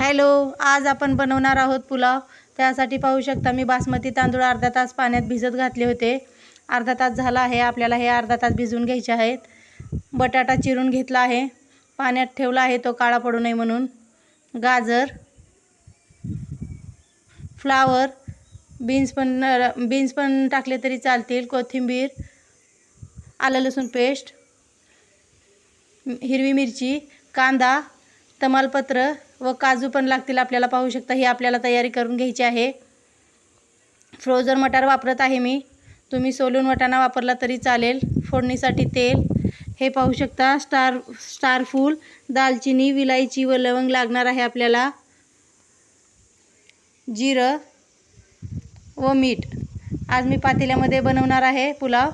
Hello आज आपण बनवणार आहोत पुलाव. त्यासाठी पाहू शकता मी बासमती तांदूळ अर्धा तास पाण्यात भिजत घातले होते. अर्धा तास झाला आहे आपल्याला हे अर्धा तास भिजवून घ्यायचे आहेत. बटाटा चिरून घेतला आहे. पाण्यात ठेवला आहे तो काळा पडू नये म्हणून. गाजर फ्लावर बीन्स पण बीन्स पण टाकले तरी चालतील. कोथिंबीर आलं लसूण पेस्ट हिरवी मिरची कांदा तमालपत्र व काजू पण लागतील आपल्याला पाहू शकता. ही आपल्याला तयारी करून घ्यायची आहे. फ्रोझन मटार वापरत आहे मी. तुम्ही सोलून वटाणा वापरला तरी चालेल. फोडणीसाठी तेल. हे पाहू शकता स्टार स्टार फूल दालचिनी विलायची व लवंग लागणार आहे आपल्याला. जिरं व मीठ. आज मी पातेल्यामध्ये बनवणार आहे पुलाव.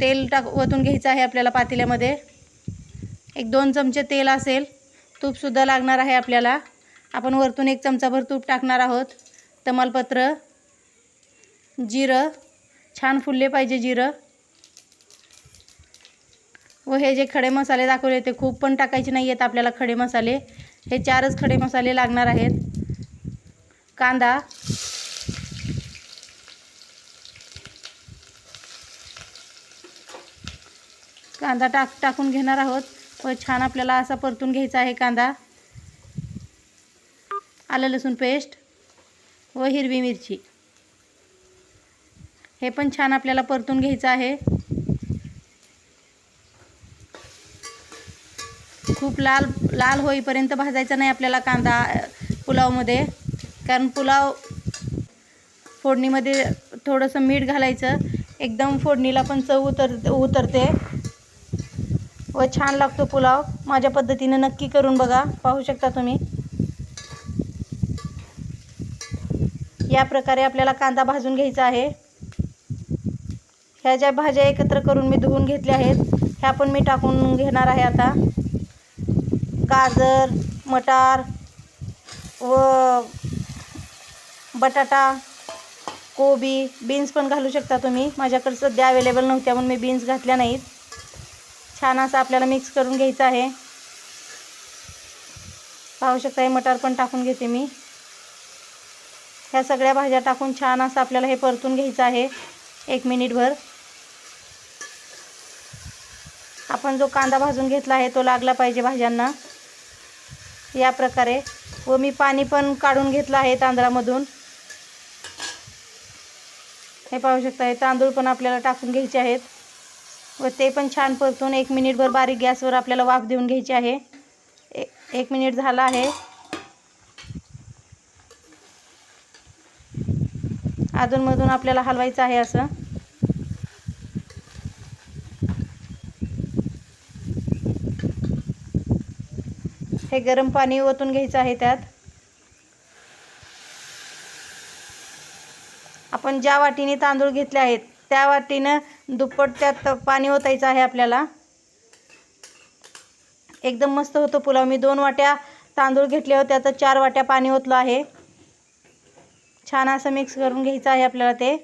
तेल टाक ओतून घ्यायचं आहे आपल्याला पातेल्यामध्ये. एक दोन चमचे तेल असेल. तूपसुद्धा लागणार आहे आपल्याला. आपण वरतून एक चमचाभर तूप टाकणार आहोत. तमालपत्र जिरं छान फुलले पाहिजे जिरं. व हे जे खडे मसाले दाखवले ते खूप पण टाकायचे नाही आहेत आपल्याला खडे मसाले. हे चारच खडे मसाले लागणार आहेत. कांदा कांदा टाक टाकून घेणार आहोत. छान आपल्याला असा परतून घ्यायचा आहे कांदा. आलं लसूण पेस्ट व हिरवी मिरची. हे पण छान आपल्याला परतून घ्यायचं आहे. खूप लाल लाल होईपर्यंत भाजायचा नाही आपल्याला कांदा पुलावमध्ये. कारण पुलाव फोडणीमध्ये थोडंसं मीठ घालायचं. एकदम फोडणीला पण चव उतर उतरते. व छान लागतो पुलाव. माझ्या पद्धतीनं नक्की करून बघा. पाहू शकता तुम्ही. या प्रकारे आपल्याला कांदा भाजून घ्यायचा आहे. ह्या ज्या भाज्या एकत्र करून मी धुवून घेतल्या आहेत ह्या पण मी टाकून घेणार आहे आता. गाजर मटार व बटाटा कोबी बीन्स पण घालू शकता तुम्ही. माझ्याकडे सध्या अवेलेबल नव्हत्या म्हणून मी बीन्स घातल्या नाहीत. छान असं आपल्याला मिक्स करून घ्यायचं आहे. पाहू शकता हे मटार पण टाकून घेते मी. ह्या सगळ्या भाज्या टाकून छान असं आपल्याला हे परतून घ्यायचं आहे. एक मिनिटभर आपण जो कांदा भाजून घेतला आहे तो लागला पाहिजे भाज्यांना. या प्रकारे. व मी पाणी पण काढून घेतलं आहे तांदळामधून. हे पाहू शकता हे तांदूळ पण आपल्याला टाकून घ्यायचे आहेत. व ते पण छान परतून एक मिनिटभर बारीक गॅसवर आपल्याला वाफ देऊन घ्यायची आहे. ए एक मिनिट झाला आहे. अधूनमधून आपल्याला हलवायचं आहे असं. हे गरम पाणी ओतून घ्यायचं आहे त्यात. आपण ज्या वाटीने तांदूळ घेतले आहेत त्या वाटीनं दुप्पट त्यात पाणी ओतायचं आहे आपल्याला. एकदम मस्त होतो पुलाव. मी दोन वाट्या तांदूळ घेतले होते. आता चार वाट्या पाणी ओतलं आहे. छान असं मिक्स करून घ्यायचं आहे आपल्याला ते.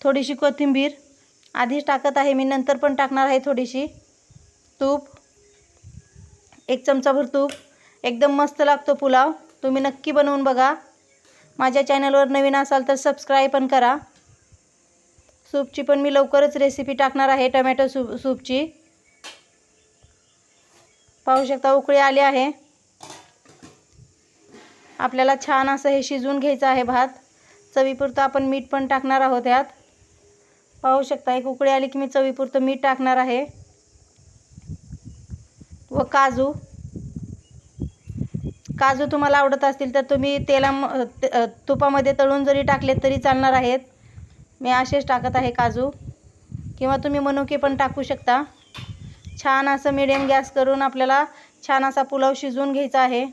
थोडीशी कोथिंबीर आधीच टाकत आहे. मी नंतर पण टाकणार आहे थोडीशी. तूप. एक चमचाभर तूप. एकदम मस्त लागतो पुलाव. तुम्ही नक्की बनवून बघा. माझ्या चॅनलवर नवीन असाल तर सबस्क्राईब पण करा. सूपची पण मी लवकरच रेसिपी टाकणार आहे टमॅटो सूप सूपची. पाहू शकता उकळी आली आहे. आपल्याला छान असं हे शिजवून घ्यायचं आहे भात. चवीपुरतं आपण मीठ पण टाकणार आहोत यात. पाहू शकता एक उकळी आली की मी चवीपुरतं मीठ टाकणार आहे. व काजू. काजू तुम्हाला आवडत असतील तर तुम्ही तेला तुपामध्ये तळून जरी टाकले तरी चालणार आहेत. मी असेच टाकत आहे काजू. किंवा तुम्ही मनुके पण टाकू शकता. छान असं मिडियम गॅस करून आपल्याला छान असा पुलाव शिजवून घ्यायचा आहे.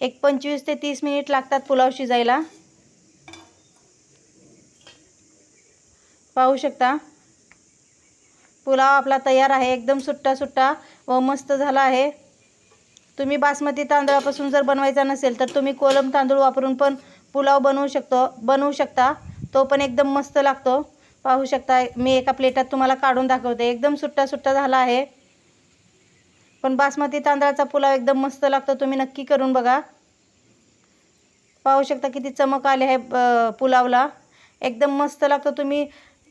एक पंचवीस ते तीस मिनिट लागतात पुलाव शिजायला. पाहू शकता. पुलाव आपला तयार आहे. एकदम सुट्टा सुट्टा व मस्त झाला आहे. तुम्ही बासमती तांदळापासून जर बनवायचा नसेल तर तुम्ही कोलम तांदूळ वापरून पण पुलाव बनवू शकतो बनवू शकता. तो पण एकदम मस्त लागतो. पाहू शकता मी एका प्लेटात तुम्हाला काढून दाखवते. एकदम सुट्टा सुट्टा झाला आहे. पण बासमती तांदळाचा पुलाव एकदम मस्त लागतो. तुम्ही नक्की करून बघा. पाहू शकता किती चमक आले आहे पुलावला. एकदम मस्त लागतो. तुम्ही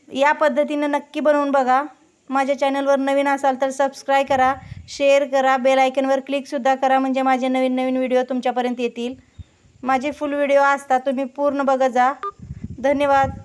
या पद्धतीनं नक्की बनवून बघा. माझ्या चॅनलवर नवीन असाल तर सबस्क्राईब करा शेअर करा बेल आयकनवर क्लिकसुद्धा करा म्हणजे माझे नवीन नवीन व्हिडिओ तुमच्यापर्यंत येतील. माझे फुल व्हिडिओ असतात तुम्ही पूर्ण बघत जा. धन्यवाद.